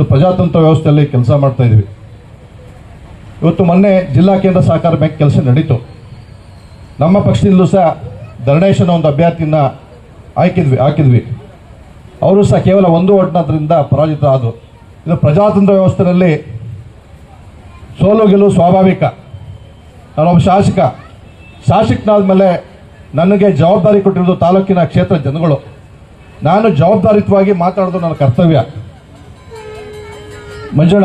ಒಂದು ಪ್ರಜಾತಂತ್ರ ವ್ಯವಸ್ಥೆಯಲ್ಲಿ ಕೆಲಸ ಮಾಡ್ತಾ ಇದ್ವಿ. ಇವತ್ತು ಮೊನ್ನೆ ಜಿಲ್ಲಾ ಕೇಂದ್ರ ಸಹಕಾರ ಬ್ಯಾಂಕ್ ಕೆಲಸ ನಡೀತು. ನಮ್ಮ ಪಕ್ಷದಿಂದಲೂ ಸಹ ಧರಣೇಶನ ಒಂದು ಅಭ್ಯರ್ಥಿನ ಹಾಕಿದ್ವಿ ಹಾಕಿದ್ವಿ. ಅವರು ಸಹ ಕೇವಲ ಒಂದು ಓಟ್ನದ್ರಿಂದ ಪರಾಜಿತ ಆದರು. ಇದು ಪ್ರಜಾತಂತ್ರ ವ್ಯವಸ್ಥೆಯಲ್ಲಿ ಸೋಲು ಗೆಲುವು ಸ್ವಾಭಾವಿಕ. ನಾನೊಬ್ಬ ಶಾಸಕ. ಶಾಸಕನಾದ ಮೇಲೆ ನನಗೆ ಜವಾಬ್ದಾರಿ ಕೊಟ್ಟಿರೋದು ತಾಲೂಕಿನ ಕ್ಷೇತ್ರ ಜನಗಳು. ನಾನು ಜವಾಬ್ದಾರಿತವಾಗಿ ಮಾತಾಡೋದು ನನ್ನ ಕರ್ತವ್ಯ. ಮಂಜುಳ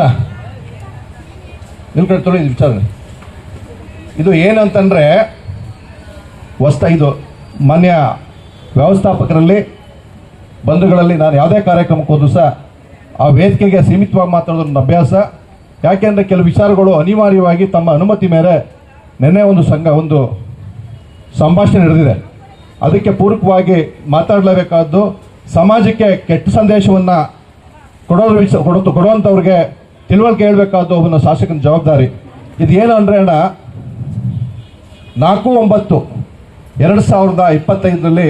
ನಿಮ್ಮ ಕಡೆ ತೊಳಿ ವಿಚಾರ ಇದು ಏನಂತಂದರೆ ಹೊಸ್ತ ಇದು. ಮಾನ್ಯ ವ್ಯವಸ್ಥಾಪಕರಲ್ಲಿ, ಬಂಧುಗಳಲ್ಲಿ ನಾನು ಯಾವುದೇ ಕಾರ್ಯಕ್ರಮಕ್ಕೆ ಹೋದ್ರು ಸಹ, ಆ ವೇದಿಕೆಗೆ ಸೀಮಿತವಾಗಿ ಮಾತಾಡೋದು ನನ್ನ ಅಭ್ಯಾಸ. ಯಾಕೆಂದರೆ ಕೆಲವು ವಿಚಾರಗಳು ಅನಿವಾರ್ಯವಾಗಿ ತಮ್ಮ ಅನುಮತಿ ಮೇಲೆ ನಿನ್ನೆ ಒಂದು ಸಂಘ, ಒಂದು ಸಂಭಾಷಣೆ ನಡೆದಿದೆ. ಅದಕ್ಕೆ ಪೂರಕವಾಗಿ ಮಾತಾಡಲೇಬೇಕಾದ್ದು, ಸಮಾಜಕ್ಕೆ ಕೆಟ್ಟ ಸಂದೇಶವನ್ನು ಕೊಡೋದ್ರ ವಿಷ, ಕೊಡೋದು, ಕೊಡುವಂಥವ್ರಿಗೆ ತಿಳುವಳಿಕೆ ಹೇಳಬೇಕಾದ್ದು ಅವನ ಶಾಸಕನ ಜವಾಬ್ದಾರಿ. ಇದು ಏನು ಅಂದರೆ ಅಣ್ಣ, ನಾಲ್ಕು ಒಂಬತ್ತು ಎರಡು ಸಾವಿರದ ಇಪ್ಪತ್ತೈದರಲ್ಲಿ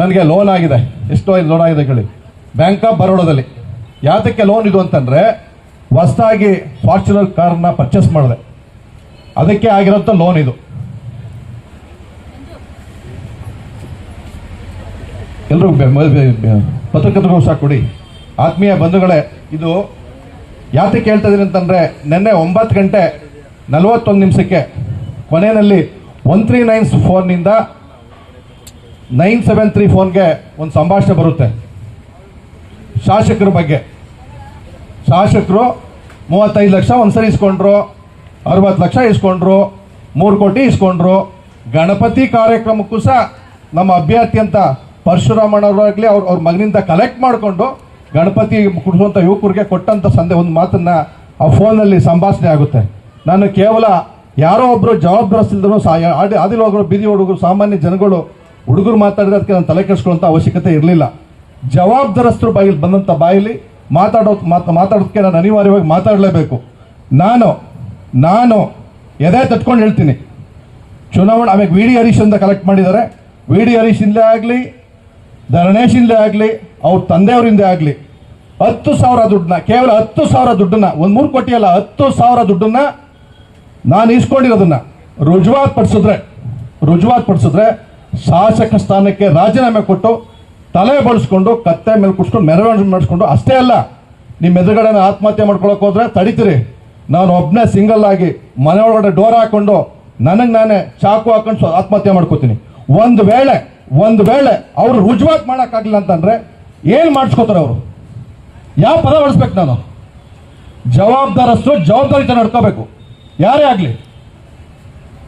ನನಗೆ ಲೋನ್ ಆಗಿದೆ. ಎಷ್ಟೋ ಇದು ಲೋನ್ ಆಗಿದೆ ಹೇಳಿ ಬ್ಯಾಂಕ್ ಆಫ್ ಬರೋಡದಲ್ಲಿ ಯಾತಕ್ಕೆ ಲೋನ್ ಇದು ಅಂತಂದರೆ, ಹೊಸದಾಗಿ ಫಾರ್ಚುನರ್ ಕಾರನ್ನ ಪರ್ಚೇಸ್ ಮಾಡಿದೆ. ಅದಕ್ಕೆ ಆಗಿರೋಂಥ ಲೋನ್ ಇದು. ಎಲ್ಲರೂ ಪತ್ರಕರ್ತರು ಸಹ ಕೊಡಿ. ಆತ್ಮೀಯ ಬಂಧುಗಳೇ, ಇದು ಯಾತಕ್ಕೆ ಹೇಳ್ತಾ ಇದೀನಿ ಅಂತಂದರೆ ನಿನ್ನೆ ಒಂಬತ್ತು ಗಂಟೆ ನಲವತ್ತೊಂದು ನಿಮಿಷಕ್ಕೆ ಕೊನೆಯಲ್ಲಿ ಒನ್ ತ್ರೀ ನೈನ್ ಫೋನ್ನಿಂದ ನೈನ್ ಸೆವೆನ್ ತ್ರೀ ಫೋನ್ಗೆ ಒಂದು ಸಂಭಾಷಣೆ ಬರುತ್ತೆ. ಶಾಸಕರ ಬಗ್ಗೆ. ಶಾಸಕರು ಮೂವತ್ತೈದು ಲಕ್ಷ ಒಂದ್ಸರಿ ಇಸ್ಕೊಂಡ್ರು, ಅರವತ್ತು ಲಕ್ಷ ಇಸ್ಕೊಂಡ್ರು, ಮೂರು ಕೋಟಿ ಇಸ್ಕೊಂಡ್ರು. ಗಣಪತಿ ಕಾರ್ಯಕ್ರಮಕ್ಕೂ ಸಹ ನಮ್ಮ ಅಭ್ಯರ್ಥಿ ಅಂತ ಪರಶುರಾಮಣ್ಣವರಾಗಲಿ ಅವ್ರ ಅವ್ರ ಮಗನಿಂದ ಕಲೆಕ್ಟ್ ಮಾಡಿಕೊಂಡು ಗಣಪತಿ ಕುಡಿಸುವಂಥ ಯುವಕರಿಗೆ ಕೊಟ್ಟಂಥ ಸಂದೇ ಒಂದು ಮಾತನ್ನ ಆ ಫೋನಲ್ಲಿ ಸಂಭಾಷಣೆ ಆಗುತ್ತೆ. ನಾನು ಕೇವಲ ಯಾರೋ ಒಬ್ಬರು ಜವಾಬ್ದಾರಿಸಿದ್ರು ಸಾ ಆಡಿ ಹೋಗೋರು ಬೀದಿ ಹುಡುಗರು ಸಾಮಾನ್ಯ ಜನಗಳು, ಹುಡುಗರು ಮಾತಾಡಿದ್ರೆ ಅದಕ್ಕೆ ನಾನು ತಲೆ ಕೆಡಿಸ್ಕೊಳ್ಳೋಂಥ ಅವಶ್ಯಕತೆ ಇರಲಿಲ್ಲ. ಜವಾಬ್ದಾರಸ್ಥರು ಬಾಯಿಲಿ ಬಂದಂಥ ಬಾಯಲ್ಲಿ ಮಾತಾಡೋ ಮಾತು ಮಾತಾಡೋದಕ್ಕೆ ನಾನು ಅನಿವಾರ್ಯವಾಗಿ ಮಾತಾಡಲೇಬೇಕು. ನಾನು ನಾನು ಎದೆ ತಟ್ಕೊಂಡು ಹೇಳ್ತೀನಿ. ಚುನಾವಣೆ, ಆಮೇಲೆ ವಿ ಡಿ ಹರೀಶಿಂದ ಕಲೆಕ್ಟ್ ಮಾಡಿದ್ದಾರೆ. ವಿ ಡಿ ಹರೀಶಿಂದಲೇ ಆಗಲಿ ಧರಣೇಶಿಂದಲೇ ಆಗಲಿ ಅವ್ರ ತಂದೆಯವರಿಂದ ಆಗಲಿ, ಹತ್ತು ಸಾವಿರ ದುಡ್ಡನ್ನ, ಕೇವಲ ಹತ್ತು ಸಾವಿರ ದುಡ್ಡನ್ನ, ಒಂದು ಮೂರು ಕೋಟಿ ಅಲ್ಲ, ಹತ್ತು ಸಾವಿರ ದುಡ್ಡನ್ನ ನಾನು ಇಸ್ಕೊಂಡಿರೋದನ್ನ ರುಜುವಾತ್ ಪಡಿಸಿದ್ರೆ ರುಜುವಾತ್ ಪಡಿಸಿದ್ರೆ ಶಾಸಕ ಸ್ಥಾನಕ್ಕೆ ರಾಜೀನಾಮೆ ಕೊಟ್ಟು ತಲೆ ಬಳಸ್ಕೊಂಡು, ಕತ್ತೆ ಮೇಲೆ ಕುಡ್ಸ್ಕೊಂಡು ಮೆರವಣಿಗೆ ಮಾಡಿಸ್ಕೊಂಡು, ಅಷ್ಟೇ ಅಲ್ಲ ನಿಮ್ಮ ಎದುರುಗಡೆ ಆತ್ಮಹತ್ಯೆ ಮಾಡ್ಕೊಳಕ್ ಹೋದ್ರೆ ತಡಿತೀರಿ. ನಾನು ಒಬ್ಬನೇ ಸಿಂಗಲ್ ಆಗಿ ಮನೆ ಒಳಗಡೆ ಡೋರ್ ಹಾಕೊಂಡು ನನಗೆ ನಾನೇ ಚಾಕು ಹಾಕೊಂಡು ಆತ್ಮಹತ್ಯೆ ಮಾಡ್ಕೋತೀನಿ. ಒಂದು ವೇಳೆ ಒಂದು ವೇಳೆ ಅವರು ರುಜುವಾತ್ ಮಾಡೋಕ್ಕಾಗಲಿಲ್ಲ ಅಂತಂದ್ರೆ ಏನು ಮಾಡಿಸ್ಕೋತಾರೆ ಅವರು? ಯಾವ ಪದ ಬಳಸ್ಬೇಕು ನಾನು? ಜವಾಬ್ದಾರಸ್ತು ಜವಾಬ್ದಾರಿತ ನಡ್ಕೋಬೇಕು. ಯಾರೇ ಆಗಲಿ.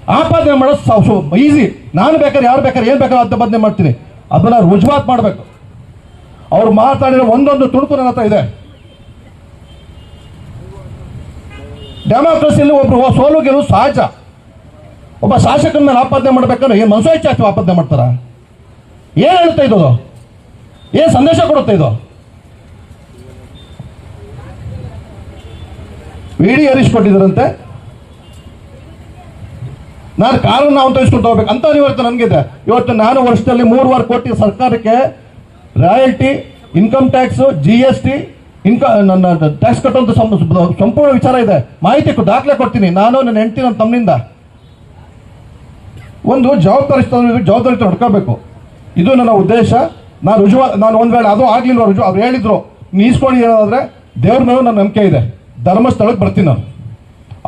ಆಪಾದನೆ ಮಾಡೋದು ಈಸಿ ನಾನು ಬೇಕಾದ್ರೆ ಯಾರು ಬೇಕಾದ್ರೆ ಏನು ಬೇಕಾದ್ರೆ ಆಪಾದನೆ ಮಾಡ್ತೀನಿ. ಅದನ್ನ ರುಜುವಾತ್ ಮಾಡಬೇಕು. ಅವ್ರು ಮಾತಾಡಿರೋ ಒಂದೊಂದು ತುಣುಕು ನನ್ನ ಹತ್ರ ಇದೆ. ಡೆಮಾಕ್ರಸಿಯಲ್ಲಿ ಒಬ್ರು ಸೋಲು ಗೆಲುವು ಸಹಜ. ಒಬ್ಬ ಶಾಸಕನ ಮೇಲೆ ಆಪಾದನೆ ಮಾಡ್ಬೇಕಾದ್ರೆ ಏನು ಮನಸ್ಸು ಹೆಚ್ಚು ಆಪಾದನೆ ಮಾಡ್ತಾರ? ಏನು ಹೇಳ್ತಾ ಇದು ಏನು ಸಂದೇಶ ಕೊಡುತ್ತೆ ಇದು? ವಿಡಿ ಹರೀಶ್ ನಾನು ಕಾರನ್ನು ನಾವು ತೋರಿಸ್ಕೊಂಡು ಹೋಗ್ಬೇಕು ಅಂತ ಇವತ್ತು ನನಗಿದೆ. ಇವತ್ತು ನಾನು ವರ್ಷದಲ್ಲಿ ಮೂರುವರೆ ಕೋಟಿ ಸರ್ಕಾರಕ್ಕೆ royalty income tax G S T ಇನ್ಕ ನನ್ನ ಟ್ಯಾಕ್ಸ್ ಕಟ್ಟುವಂಥ ಸಂಪೂರ್ಣ ವಿಚಾರ ಇದೆ. ಮಾಹಿತಿ ದಾಖಲೆ ಕೊಡ್ತೀನಿ. ನಾನು ನನ್ನ ಹೆಂಡತಿ ನನ್ನ ತಮ್ಮಿಂದ. ಒಂದು ಜವಾಬ್ದಾರಿ ಜವಾಬ್ದಾರಿ ಹುಡ್ಕೋಬೇಕು. ಇದು ನನ್ನ ಉದ್ದೇಶ. ನಾನು ರುಜುವ, ನಾನು ಒಂದು ವೇಳೆ ಅದು ಆಗಲಿಲ್ಲ ರುಜು? ಅವ್ರು ಹೇಳಿದ್ರು ನೀಸ್ಕೊಂಡು ಹೇಳೋದಾದ್ರೆ ದೇವ್ರ ಮೇಲೆ ನನ್ನ ನಂಬಿಕೆ ಇದೆ. ಧರ್ಮಸ್ಥಳಕ್ಕೆ ಬರ್ತೀನಿ ನಾನು.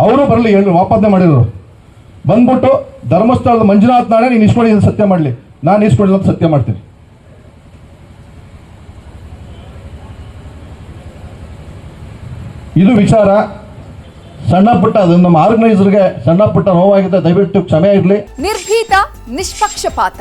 ಅವರು ಬರಲಿ, ಹೇಳಿ ವಾಪಾದನೆ ಮಾಡಿದ್ರು ಬಂದ್ಬಿಟ್ಟು ಧರ್ಮಸ್ಥಳದ ಮಂಜುನಾಥ್ ನಾಳೆ ನೀನು ಇಸ್ಕೊಂಡಿದ್ದು ಸತ್ಯ ಮಾಡಲಿ. ನಾನು ಇಸ್ಕೊಂಡಿಲ್ಲ ಅಂತ ಸತ್ಯ ಮಾಡ್ತೀನಿ. ಇದು ವಿಚಾರ. ಸಣ್ಣ ಪುಟ್ಟ, ಅದು ನಮ್ಮ ಆರ್ಗನೈಸರ್ಗೆ ಸಣ್ಣ ಪುಟ್ಟ ನೋವಾಗಿದೆ. ದಯವಿಟ್ಟು ಕ್ಷಮೆ ಇರಲಿ. ನಿರ್ಭೀತ, ನಿಷ್ಪಕ್ಷಪಾತ.